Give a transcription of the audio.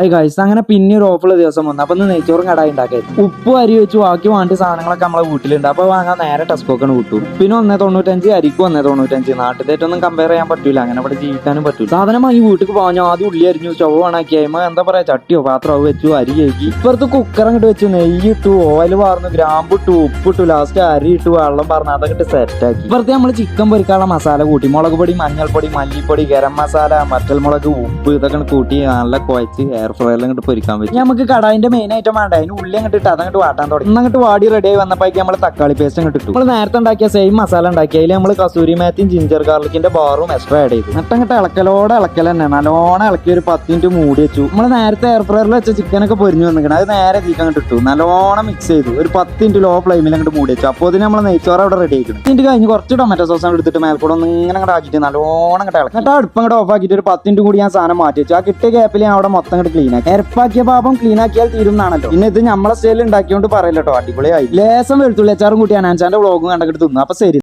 Hi guys അങ്ങനെ പിന്നെ ഒരു ഓഫുള്ള ദിവസം വന്നു. അപ്പൊ നെയ്ച്ചോറും കടായി ഉണ്ടാക്കി ഉപ്പ് അരി വെച്ച് ബാക്കി വേണ്ട സാധനങ്ങളൊക്കെ നമ്മളെ വീട്ടിലുണ്ട്. അപ്പൊ വാങ്ങാൻ നേരെ ടെസ്കോക്കാണ് വിട്ടു. പിന്നെ ഒന്നേ തൊണ്ണൂറ്റഞ്ച് അരിക്കും ഒന്നേ തൊണ്ണൂറ്റഞ്ച്. നാട്ടിലേറ്റൊന്നും കമ്പയർ ചെയ്യാൻ പറ്റൂല. അങ്ങനെ ഇവിടെ ജീവിക്കാനും പറ്റൂ സാധനം വാങ്ങി വീട്ടിൽ പോകാൻ ആദ്യം ഉള്ളി അരിഞ്ഞു ചൊവ്വ ഓണാക്കി കഴിയുമ്പോൾ എന്താ പറയാ? ചട്ടിയോ പാത്രമോ വെച്ചു അരി കഴിക്കി ഇപ്പുറത്ത് കുക്കർ അങ്ങോട്ട് വെച്ചു നെയ്യ് ഇട്ടു ഓയിൽ വാർന്നു ഗ്രാമ്പ് ഇട്ടു ഉപ്പ് ഇട്ടു ലാസ്റ്റ് അരി ഇട്ടു വെള്ളം പറഞ്ഞു അതൊക്കെ ഇട്ട് സെറ്റ് ആക്കി. ഇപ്പുറത്ത് നമ്മൾ ചിക്കൻ പൊരിക്കാനുള്ള മസാല കൂട്ടി മുളക് പൊടി മഞ്ഞൾപ്പൊടി മല്ലിപ്പൊടി ഗരം മസാല മറ്റൽ മുളക് ഉപ്പ് ഇതൊക്കെ കൂട്ടി നല്ല കുഴച്ച് എയർ ഫ്രയറിൽ പൊരിക്കാൻ പറ്റും. നമുക്ക് കടായിന്റെ മെയിൻ ഐറ്റം വേണ്ട. അതിന് ഉള്ളി അങ്ങോട്ട് ഇട്ട് അതങ്ങോട്ട് വാട്ടാൻ തുടങ്ങി. ഇന്നങ്ങോട്ട് വാടി റെഡി ആയി വന്നപ്പോഴേക്ക് നമ്മൾ തക്കാളി പേസ്റ്റ് അങ്ങോട്ട് ഇട്ടു. നമ്മൾ നേരത്തെ ഉണ്ടാക്കിയ സെയിം മസാല ഉണ്ടാക്കി. അതിൽ നമ്മൾ കസൂരി മേത്തിയും ജിഞ്ചർ ഗാർലിക്കിന്റെ ബാറും എക്സ്ട്രാ ആഡ് ചെയ്തു. എന്നിട്ട് അങ്ങോട്ട് ഇളക്കലോടെ ഇളക്കൽ തന്നെ. നല്ലോണം ഇളക്കി ഒരു പത്ത് മിനിറ്റ് മൂടി വെച്ചു. നമ്മൾ നേരത്തെ എയർ ഫ്രയറിൽ വെച്ച ചിക്കനൊക്കെ പൊരിഞ്ഞു വന്നിരിക്കണം അത് നേരെ തീക്ക് അങ്ങോട്ട് ഇട്ടു. നല്ലോണം മിക്സ് ചെയ്തു. ഒരു പത്ത് മിനിറ്റ് ലോ ഫ്ലെയിമിൽ അങ്ങോട്ട് മൂടി വെച്ചു. അപ്പോൾ നമ്മൾ നെയ്ച്ചോറ് അവിടെ റെഡി ആയിക്കണം. മിനിറ്റ് കഴിഞ്ഞ് കുറച്ച് ടൊമാറ്റോ സോസ് എടുത്തിട്ട് മേൽക്കൂടെ ഒന്ന് ഇങ്ങനെ അങ്ങോട്ട് ആക്കിയിട്ട് നല്ലോണം അങ്ങോട്ട് ഇളക്കി. എന്നിട്ട് അടുപ്പം അങ്ങോട്ട് ഓഫ് ആക്കിയിട്ട് ഒരു പത്ത് മിനിറ്റ് കൂടി ഞാൻ സാധനം മാറ്റി വെച്ചു. ആ കിട്ടിയ ഗ്യാപ്പിൽ ഞാൻ അവിടെ മൊത്തം അങ്ങോട്ട് ക്ലീൻ ആക്കി. എരപ്പാക്കിയ പാപം ക്ലീൻ ആക്കിയാൽ തീരും എന്നാണല്ലോ പിന്നെ ഇത് നമ്മളെ സ്റ്റൈലിൽ ഉണ്ടാക്കിയോണ്ട് പറയല്ലോ അടിപൊളിയായി. ലേസം വെളുത്തുള്ളി അച്ചാറും കൂട്ടി അനാൻചാന്റെ വ്ളോഗും കണ്ടിട്ട് തിന്നു. അപ്പൊ ശരി.